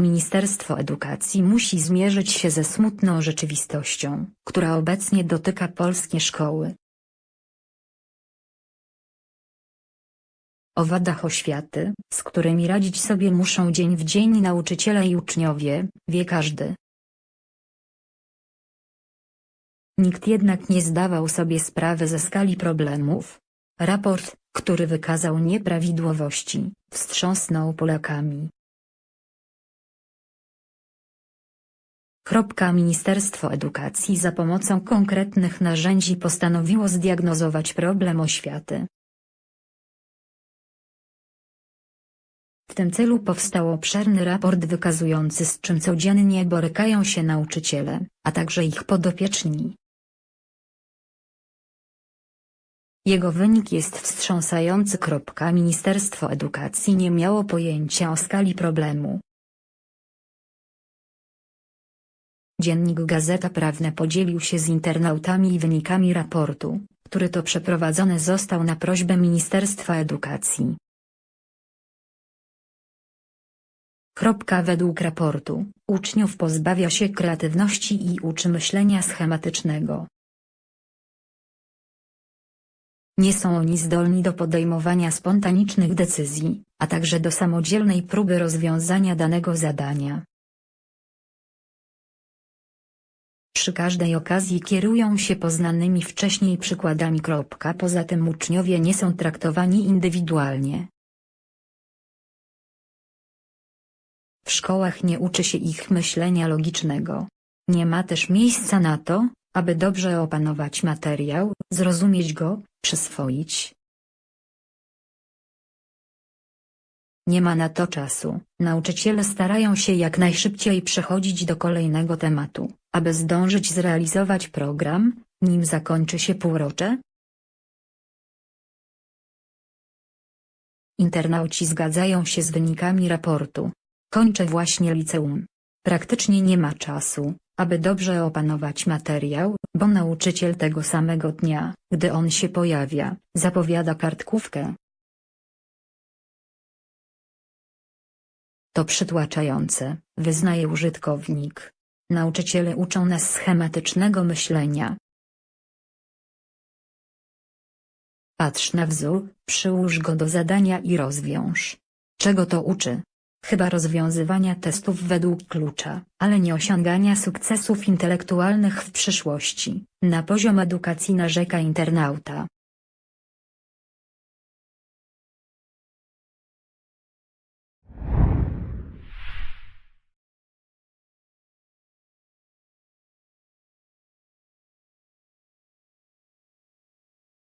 Ministerstwo Edukacji musi zmierzyć się ze smutną rzeczywistością, która obecnie dotyka polskie szkoły. O wadach oświaty, z którymi radzić sobie muszą dzień w dzień nauczyciele i uczniowie, wie każdy. Nikt jednak nie zdawał sobie sprawy ze skali problemów. Raport, który wykazał nieprawidłowości, wstrząsnął Polakami. Ministerstwo Edukacji za pomocą konkretnych narzędzi postanowiło zdiagnozować problem oświaty. W tym celu powstał obszerny raport wykazujący z czym codziennie borykają się nauczyciele, a także ich podopieczni. Jego wynik jest wstrząsający. Ministerstwo Edukacji nie miało pojęcia o skali problemu. Dziennik Gazeta Prawna podzielił się z internautami wynikami raportu, który to przeprowadzony został na prośbę Ministerstwa Edukacji. Kropka Według raportu, uczniów pozbawia się kreatywności i uczy myślenia schematycznego. Nie są oni zdolni do podejmowania spontanicznych decyzji, a także do samodzielnej próby rozwiązania danego zadania. Przy każdej okazji kierują się poznanymi wcześniej przykładami. Poza tym uczniowie nie są traktowani indywidualnie. W szkołach nie uczy się ich myślenia logicznego. Nie ma też miejsca na to, aby dobrze opanować materiał, zrozumieć go, przyswoić. Nie ma na to czasu. Nauczyciele starają się jak najszybciej przechodzić do kolejnego tematu, aby zdążyć zrealizować program, nim zakończy się półrocze. Internauci zgadzają się z wynikami raportu. Kończę właśnie liceum. Praktycznie nie ma czasu, aby dobrze opanować materiał, bo nauczyciel tego samego dnia, gdy on się pojawia, zapowiada kartkówkę. To przytłaczające, wyznaje użytkownik. Nauczyciele uczą nas schematycznego myślenia. Patrz na wzór, przyłóż go do zadania i rozwiąż. Czego to uczy? Chyba rozwiązywania testów według klucza, ale nie osiągania sukcesów intelektualnych w przyszłości. Na poziom edukacji narzeka internauta.